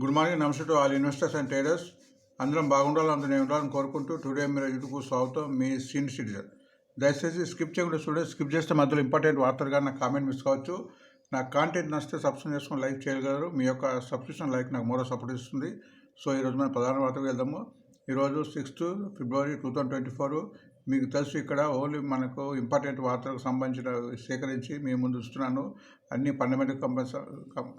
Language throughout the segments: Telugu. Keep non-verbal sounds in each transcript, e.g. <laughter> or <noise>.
గుడ్ మార్నింగ్ నమస్తే to all investors and traders. అందరం బాగుండాలి నేను ఉండాలని కోరుకుంటూ టుడే మీరు యూట్యూబ్ స్వాగతం. మీ సీనియర్ సిటిజన్. దయచేసి స్కిప్ చేయకుండా చూడండి. స్కిప్ చేస్తే మధ్యలో ఇంపార్టెంట్ వార్తలుగా నా కామెంట్ మిస్ కావచ్చు. నా కాంటెంట్ నచ్చితే సబ్స్క్రైబ్ చేసుకొని లైక్ చేయగలరు. మీ యొక్క సబ్స్క్రిప్షన్ లైక్ నాకు మరో సపోర్ట్ ఇస్తుంది. సో ఈరోజు మనం ప్రధాన వార్తకు వెళ్దాము. ఈరోజు sixth February two thousand twenty four మీకు తెలుసు ఇక్కడ ఓన్లీ మనకు ఇంపార్టెంట్ వార్తలకు సంబంధించిన సేకరించి మీ ముందు ఇస్తున్నాను అన్ని ఫండమెంటల్ కంపెనీ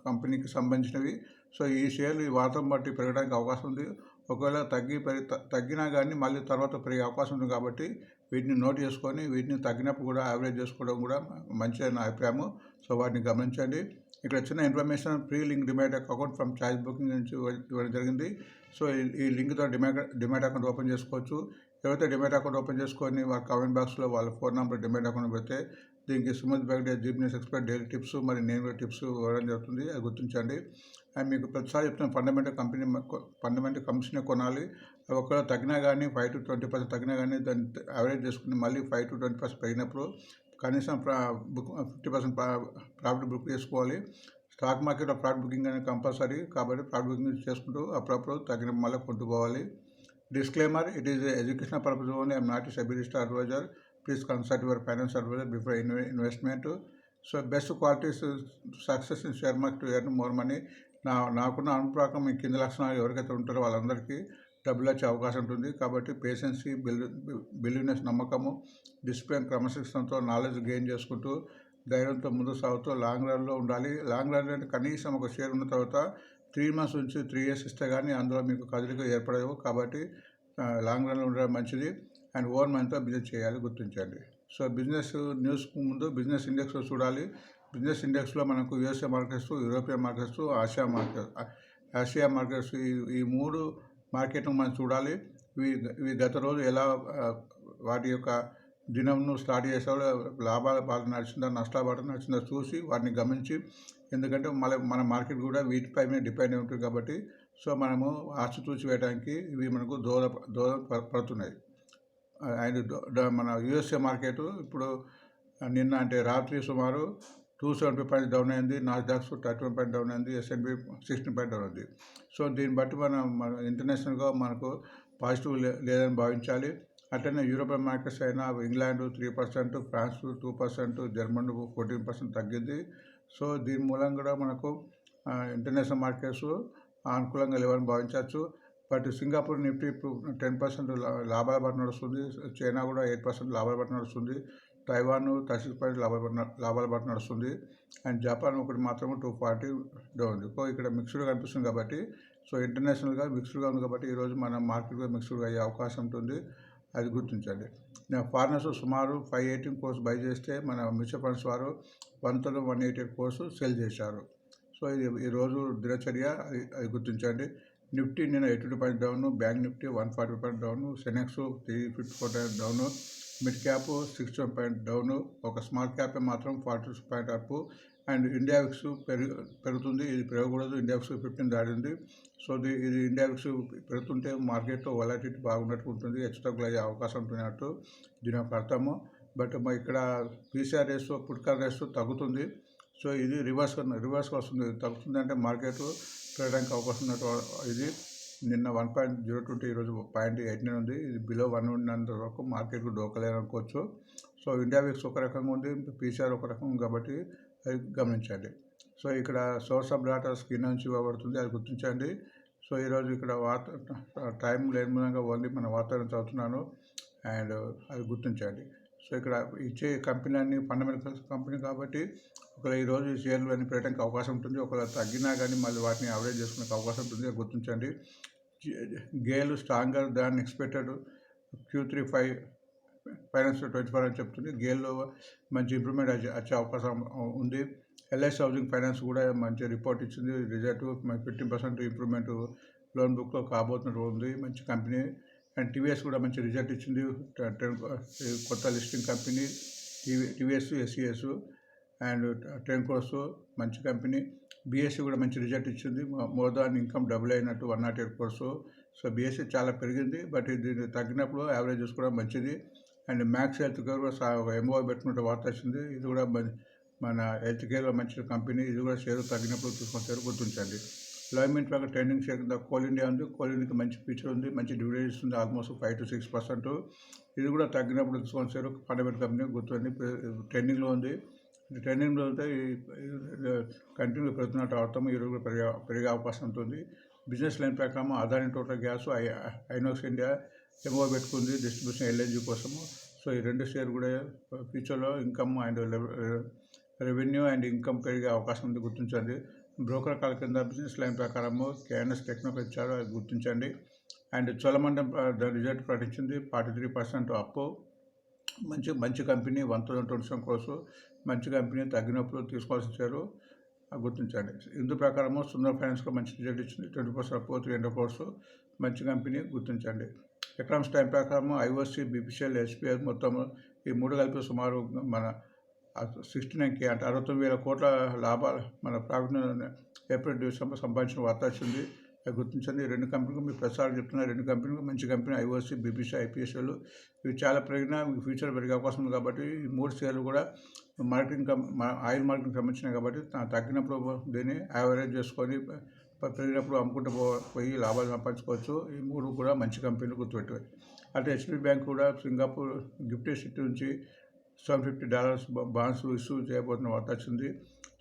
కంపెనీకి సంబంధించినవి. సో ఈ షేర్లు ఈ వార్తను బట్టి పెరగడానికి అవకాశం ఉంది. ఒకవేళ తగ్గి పెరిగి తగ్గినా కానీ మళ్ళీ తర్వాత పెరిగే అవకాశం ఉంది కాబట్టి వీటిని నోట్ చేసుకొని వీటిని తగ్గినప్పుడు కూడా యావరేజ్ చేసుకోవడం కూడా మంచి నా అభిప్రాయము. సో వాటిని గమనించండి. ఇక్కడ చిన్న information pre link demat account from choice booking నుంచి ఇవ్వడం జరిగింది. సో ఈ- ఈ లింక్తో డిమాట్ డిమాట్ అకౌంట్ ఓపెన్ చేసుకోవచ్చు. ఎవరైతే డిమాట్ అకౌంట్ ఓపెన్ చేసుకొని వాళ్ళ కామెంట్ బాక్స్లో వాళ్ళ ఫోన్ నెంబర్ డిమాట్ అకౌంట్ పెడితే దీనికి Sumathi bag GPS expert daily tips మరి నేను కూడా టిప్స్ ఇవ్వడం జరుగుతుంది అది గుర్తించండి. అండ్ మీకు ప్రతిసారి చెప్తున్న ఫండమెంటల్ కంపెనీ ఫండమెంటల్ కంపెనీ కొనాలి. ఒకవేళ తగ్గినా కానీ ఫైవ్ టు ట్వంటీ పర్సెంట్ తగ్గినా కానీ దాన్ని యావరేజ్ చేసుకుని మళ్ళీ ఫైవ్ టు ట్వంటీ పర్సెంట్ పెరిగినప్పుడు కనీసం book fifty percent profit book చేసుకోవాలి. స్టాక్ మార్కెట్లో ప్రాఫిట్ బుకింగ్ అనేది కంపల్సరీ కాబట్టి ప్రాఫిట్ బుకింగ్ చేసుకుంటూ అప్పుడప్పుడు తగిన మళ్ళీ కొంటుపోవాలి disclaimer it is educational purpose only purpose not a SEBI list advisor please consult your finance advisor before investment so best qualities success in share market to earn more money నా నాకున్న అనుప్రాకం మీ కింద లక్షణాలు ఎవరికైతే ఉంటారో వాళ్ళందరికీ డబ్బులు వచ్చే అవకాశం ఉంటుంది. కాబట్టి పేషెన్సీ బిల్ బిలీవ్నెస్ నమ్మకము డిసిప్లిన్ క్రమశిక్షణతో నాలెడ్జ్ గెయిన్ చేసుకుంటూ ధైర్యంతో ముందు సాగుతూ లాంగ్ రన్లో ఉండాలి. లాంగ్ రన్ అంటే కనీసం ఒక షేర్ ఉన్న తర్వాత త్రీ మంత్స్ నుంచి త్రీ ఇయర్స్ ఇస్తే కానీ అందులో మీకు కదలిక ఏర్పడవు. కాబట్టి లాంగ్ రన్లో ఉండడం మంచిది. అండ్ ఓన్ మనతో బిజినెస్ చేయాలి గుర్తించండి. సో బిజినెస్ న్యూస్ ముందు బిజినెస్ ఇండెక్స్ చూడాలి. బిజినెస్ ఇండెక్స్లో మనకు USA markets European markets Asia market Asia markets ఈ ఈ మూడు మార్కెట్ను మనం చూడాలి. ఇవి ఇవి గత రోజు ఎలా వాటి యొక్క దినంను స్టార్ట్ చేసాడో లాభాల బాట నడిచిందా నష్టాల బాట నడిచిందా చూసి వాటిని గమనించి ఎందుకంటే మళ్ళీ మన మార్కెట్ కూడా వీటిపై మీద డిపెండ్ ఉంటుంది కాబట్టి సో మనము ఆచితూచి వేయడానికి ఇవి మనకు దూర దూరం ప- పడుతున్నాయి. అండ్ మన యుఎస్ఏ మార్కెట్ ఇప్పుడు నిన్న అంటే రాత్రి సుమారు టూ సెవెంటీ పాయింట్ డౌన్ అయింది Nasdaq's thirty one point down అయింది ఎస్ఎన్బి సిక్స్టీన్ పాయింట్ డౌన్ అయింది. సో దీన్ని బట్టి మనం మన ఇంటర్నేషనల్గా మనకు పాజిటివ్ లే- లేదని భావించాలి. అట్లనే యూరోపియన్ మార్కెట్స్ అయినా England three percent France two percent German fourteen percent తగ్గింది. సో దీని మూలంగా కూడా మనకు ఇంటర్నేషనల్ మార్కెట్స్ అనుకూలంగా లేవని భావించవచ్చు. But Singapore Nifty ten percent లాభాల బాట నడుస్తుంది. చైనా కూడా ఎయిట్ పర్సెంట్ లాభాల బాట నడుస్తుంది. తైవాన్ థర్టీ సిక్స్ పాయింట్ లాభాల లాభాల బాట నడుస్తుంది. అండ్ జపాన్ ఒకటి మాత్రం టూ ఫార్టీ డౌన్ ఉంది. సో ఇక్కడ మిక్స్డ్గా కనిపిస్తుంది కాబట్టి సో ఇంటర్నేషనల్గా మిక్స్డ్గా ఉంది కాబట్టి ఈరోజు మన మార్కెట్గా మిక్స్డ్గా అయ్యే అవకాశం ఉంటుంది. అది గుర్తించండి. నేను ఫారినర్స్ సుమారు ఫైవ్ ఎయిటీన్ కోర్స్ బై చేస్తే మన మ్యూచువల్ ఫండ్స్ వారు one thousand one eighty crore sell చేశారు. సో ఇది ఈరోజు దినచర్య అది గుర్తించండి. నిఫ్టీ నేను eighty point down bank Nifty one forty point down Sensex three fifty four point down mid cap sixty one point down ఒక స్మాల్ క్యాప్ మాత్రం forty six point up. And India VIX పెరుగు పెరుగుతుంది ఇది పెరగకూడదు ఇండియా విక్స్ ఫిఫ్టీన్ దాటింది. సో ఇది ఇది ఇండియా విక్స్ పెరుగుతుంటే మార్కెట్లో వలాటిటీ బాగున్నట్టు ఉంటుంది హెచ్చుతగ్గులు అయ్యే అవకాశం ఉంటున్నట్టు దీని యొక్క అర్థము. బట్ మా ఇక్కడ PCR ratio put call ratio తగ్గుతుంది. సో ఇది రివర్స్ రివర్స్ వస్తుంది తగ్గుతుంది అంటే మార్కెట్ పెరగడానికి అవకాశం ఉన్నట్టు ఇది నిన్న వన్ పాయింట్ జీరో ట్వంటీ ఈరోజు పాయింట్ ఎయిట్ నైన్ ఉంది. ఇది బిలో వన్ ఉన్నంత వరకు మార్కెట్కు డోకలేరు అనుకోవచ్చు. సో ఇండియా వీక్స్ ఒక రకంగా ఉంది పీసీఆర్ ఒక రకం కాబట్టి అది గమనించండి. సో ఇక్కడ సోర్స్ ఆఫ్ డాటా స్క్రీన్ నుంచి ఇవ్వబడుతుంది అది గుర్తించండి. సో ఈరోజు ఇక్కడ వార్త టైం లేని విధంగా ఓన్లీ మన వాతావరణం చదువుతున్నాను. అండ్ అది గుర్తించండి. సో ఇక్కడ ఇచ్చే కంపెనీ అన్ని ఫండమెంటల్స్ కంపెనీ కాబట్టి ఒకవేళ ఈరోజు ఈ షేర్లు అన్ని పెట్టడానికి అవకాశం ఉంటుంది ఒకవేళ తగ్గినా కానీ మళ్ళీ వాటిని అవరేజ్ చేసుకునే అవకాశం ఉంటుంది గుర్తించండి. GAIL stronger than expected Q three five finance twenty four అని చెప్తుంది. గేల్లో మంచి ఇంప్రూవ్మెంట్ వచ్చే అవకాశం ఉంది. ఎల్ఐసి హౌసింగ్ ఫైనాన్స్ కూడా మంచి రిపోర్ట్ ఇచ్చింది. Result fifteen percent improvement loan బుక్లో కాబోతున్నట్టు ఉంది. మంచి కంపెనీ అండ్ టీవీఎస్ కూడా మంచి రిజల్ట్ ఇచ్చింది. కొత్త listing company TV TVS SCS and టెన్కోస్ మంచి కంపెనీ బీఎస్సీ కూడా మంచి రిజల్ట్ ఇచ్చింది. మోర్ దాన్ ఇన్కమ్ డబుల్ అయినట్టు one nought eight crore so BSE చాలా పెరిగింది. బట్ దీన్ని తగ్గినప్పుడు యావరేజ్ చూసుకోవడం మంచిది. అండ్ మ్యాక్స్ హెల్త్ కేర్ కూడా ఒక ఎంఓ పెట్టినట్టు వార్త వచ్చింది. ఇది కూడా మన- మన హెల్త్ కేర్లో మంచి కంపెనీ ఇది కూడా షేర్ తగ్గినప్పుడు తీసుకొని షేర్ గుర్తించండి. ఎంప్లాయ్మెంట్ ప్రకారం ట్రైనింగ్ చేయకుండా కోల్ ఇండియా ఉంది. కోల్ ఇండియాకి మంచి ఫీచర్ ఉంది. మంచి డివిడెండ్ ఇస్తుంది almost five to six percent ఇది కూడా తగ్గినప్పుడు తీసుకోవాలి షేర్ ఫండమెంటల్ కంపెనీ గుర్తుంది ట్రైనింగ్లో ఉంది. ట్రైనింగ్లో అయితే కంటిన్యూ పెరుగుతున్నట్టు అర్థం ఈరోజు కూడా పెరిగే పెరిగే అవకాశం ఉంటుంది. బిజినెస్ లైన్ ప్రకారం Adani total gas I Inox India MO పెట్టుకుంది. డిస్ట్రిబ్యూషన్ ఎల్ఎన్జీ కోసము. సో ఈ రెండు షేర్ కూడా ఫ్యూచర్లో income and revenue and income పెరిగే అవకాశం ఉంది గుర్తించండి. బ్రోకర్ కాల కింద బిజినెస్ లైన్ ప్రకారము కేఎన్ఎస్ టెక్నోకి ఇచ్చారు అది గుర్తించండి. అండ్ చోళమండం దాని రిజల్ట్ ప్రకటించింది ఫార్టీ త్రీ పర్సెంట్ అప్పు మంచి మంచి company one thousand twenty seven మంచి కంపెనీ తగ్గినప్పుడు తీసుకోవాల్సి ఇచ్చారు అది గుర్తించండి. ఇందు ప్రకారము సుందర్ ఫైనాన్స్లో మంచి రిజల్ట్ ఇచ్చింది. Twenty percent up three hundred crore. మంచి కంపెనీ గుర్తించండి. ఎకనామిక్స్ టైం ప్రకారము ఐఓసి బీపీసీఎల్ ఎస్పీఎల్ మొత్తం ఈ మూడు కలిపి సుమారు మన సిక్స్టీ నైన్కి అంటే అరవై తొమ్మిది వేల కోట్ల లాభాలు మన ప్రాఫిట్ ఏప్రిల్ డిసెంబర్ సంపాదించిన వార్త వచ్చింది. గుర్తించండి. రెండు కంపెనీలు మీకు ప్రసారం చెప్తున్నా రెండు కంపెనీలు మంచి కంపెనీ ఐఓసి బీబీసీ ఐపీఎస్ఎల్ ఇవి చాలా పెరిగినా మీకు ఫ్యూచర్ పెరిగే అవకాశం ఉంది కాబట్టి ఈ మూడు షేర్లు కూడా మార్కెటింగ్ ఆయిల్ మార్కెటింగ్ సంబంధించినవి కాబట్టి తగ్గినప్పుడు దీన్ని యావరేజ్ చేసుకొని పెరిగినప్పుడు అమ్ముకుంటూ పో పోయి లాభాలు సంపాదించుకోవచ్చు. ఈ మూడు కూడా మంచి కంపెనీలు గుర్తుపెట్టాయి అంటే హెచ్పి బ్యాంక్ కూడా సింగపూర్ గిఫ్ట్ సిటీ నుంచి seven fifty dollars bonds issue చేయబోతున్న వార్త వచ్చింది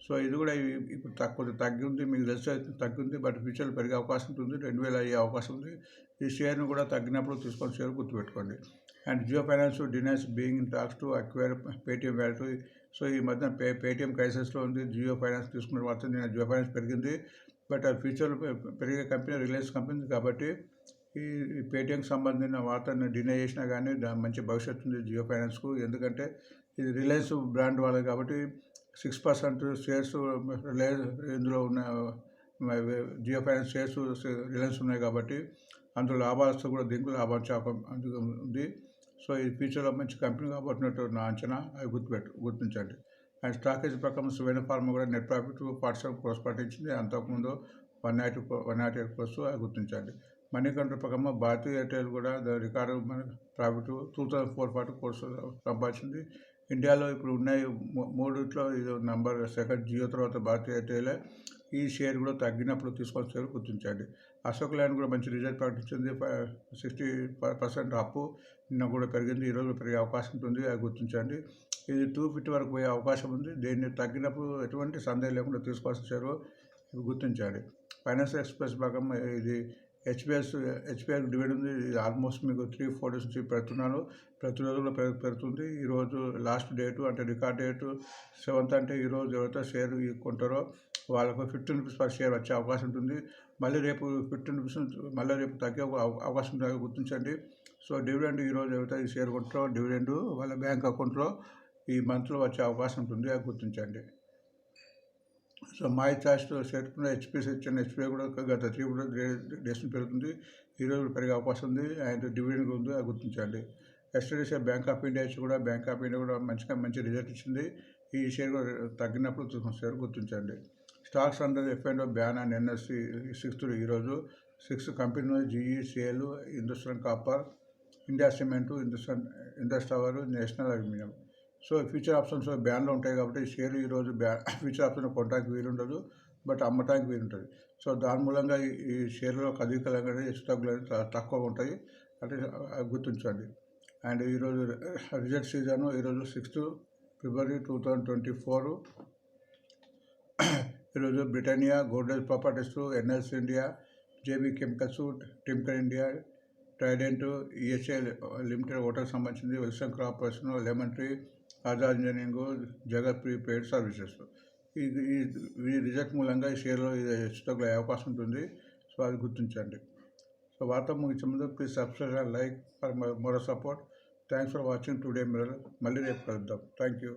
సో ఇది కూడా ఇప్పుడు తక్కువ తగ్గింది. మీకు తెలిసే తగ్గింది. బట్ ఫ్యూచర్లో పెరిగే అవకాశం ఉంటుంది. రెండు వేలు అయ్యే అవకాశం ఉంది. ఈ షేర్ను కూడా తగ్గినప్పుడు తీసుకొని షేర్ గుర్తుపెట్టుకోండి. And Jio finance denies being in talks to acquire Paytm value so ఈ మధ్య పే పేటిఎం క్రైసిస్లో ఉంది. జియో ఫైనాన్స్ తీసుకున్న వార్త నేను జియో ఫైనాన్స్ పెరిగింది. బట్ ఫ్యూచర్లో పెరిగే కంపెనీ రిలయన్స్ కంపెనీ కాబట్టి ఈ పేటీఎంకి సంబంధించిన వార్తను డినై చేసినా కానీ దా- మంచి భవిష్యత్తు ఉంది జియో ఫైనాన్స్కు. ఎందుకంటే ఇది రిలయన్స్ బ్రాండ్ వాళ్ళది కాబట్టి సిక్స్ పర్సెంట్ షేర్స్ రిలయన్స్ ఇందులో ఉన్న జియో ఫైనాన్స్ షేర్స్ రిలయన్స్ ఉన్నాయి కాబట్టి అందులో లాభాలు కూడా దీనికి లాభం ఉంది. సో ఈ ఫ్యూచర్లో మంచి కంపెనీ కాబోతున్నట్టు నా అంచనా. అవి గుర్తుపెట్టు గుర్తించండి. అండ్ స్టాకేజ్ ప్రకారం సువేణ ఫార్మా కూడా నెట్ ప్రాఫిట్ పాఠశాల సెవెన్ పాటించింది. అంతకుముందు one nought one nought eight crores అవి గుర్తించండి. మనీ కంట్రోల్ ప్రకారం భారతీయ ఎయిర్టెల్ కూడా రికార్డు మన profit two thousand four forty crores సంపాదించింది. ఇండియాలో ఇప్పుడు ఉన్నాయి మూడిట్లో ఇది నంబర్ సెకండ్ జియో తర్వాత భారతీయ ఎయిర్టెల్ ఈ షేర్ కూడా తగ్గినప్పుడు తీసుకొని షేర్ గుర్తించండి. అశోక్ ల్యాండ్ కూడా మంచి రిజల్ట్ ప్రకటించింది. సిక్స్టీ పర్సెంట్ అప్పు నిన్న కూడా పెరిగింది. ఈరోజు పెరిగే అవకాశం ఉంటుంది. అది గుర్తించండి. ఇది టూ ఫిఫ్టీ వరకు పోయే అవకాశం ఉంది. దీన్ని తగ్గినప్పుడు ఎటువంటి సందేహం లేకుండా తీసుకోవాల్సిన షేర్ గుర్తించాలి ఫైనాన్షియల్ ఎక్స్ప్రెస్ భాగం ఇది హెచ్పిఎస్ హెచ్పిఎల్ డివిడెండ్ ఉంది. ఇది ఆల్మోస్ట్ మీకు త్రీ ఫోర్ డేస్ నుంచి పెడుతున్నాను ప్రతిరోజు కూడా పెరుగు పెడుతుంది. ఈరోజు లాస్ట్ డేటు అంటే రికార్డ్ డేటు సెవెంత్ అంటే ఈరోజు ఎవరైతే షేర్ కొంటారో వాళ్ళకు ఫిఫ్టీన్ రూపీస్ పర్ షేర్ వచ్చే అవకాశం ఉంటుంది. మళ్ళీ రేపు ఫిఫ్టీన్ రూపీస్ మళ్ళీ రేపు తగ్గే అవకాశం ఉంటుంది అది గుర్తించండి. సో డివిడెండ్ ఈరోజు ఎవరైతే ఈ షేర్ కొంటారో డివిడెండ్ వాళ్ళ బ్యాంక్ అకౌంట్లో ఈ మంత్లో వచ్చే అవకాశం ఉంటుంది. అది గుర్తించండి. సో మై చాయిస్ షేర్ కూడా హెచ్పిఎస్ ఇచ్చిన హెచ్పిఐ కూడా గత త్రీ కూడా డేస్ పెరుగుతుంది. ఈరోజు పెరిగే అవకాశం ఉంది. అండ్ డివిడెండ్ ఉంది. అది గుర్తించండి. ఎస్టడీస్ బ్యాంక్ ఆఫ్ ఇండియా ఇచ్చి కూడా బ్యాంక్ ఆఫ్ ఇండియా కూడా మంచిగా మంచి రిజల్ట్ ఇచ్చింది. ఈ షేర్ కూడా తగ్గినప్పుడు షేర్ గుర్తించండి. Stocks under F and ban and NSC sixth ఈరోజు సిక్స్ కంపెనీలు GE CL Hindustan copper India cement Hindustan Indus tower national aluminium. So future options బ్యాన్లో ఉంటాయి కాబట్టి ఈ ఈరోజు బ్యా <laughs> ఫ్యూచర్ ఆప్షన్ కొనడానికి వీలుండదు బట్ అమ్మటానికి వీలుంటుంది. సో దాని మూలంగా ఈ- ఈ షేర్లో కదలికలు అనేది హెచ్చు తగ్గులు అనేది తక్కువ ఉంటాయి. అంటే గుర్తుంచండి అండ్ ఈరోజు రిజల్ట్ సీజన్ ఈరోజు sixth February two thousand twenty four. <clears throat> ఈరోజు Britannia Godrej properties NLS India JB chemicals Timken India Trident ESA limited hotel సంబంధించింది Wilson corporation Lemon Tree Azad engineering Jagat prepaid services. ఇది ఈ రిజెక్ట్ మూలంగా ఈ షేర్లో ఇది అవకాశం ఉంటుంది? సో అది గుర్తించండి. సో వార్త ముగించే ముందు please subscribe and like for more support. Thanks for watching today mirror మళ్ళీ రేపు కలుద్దాం. Thank you.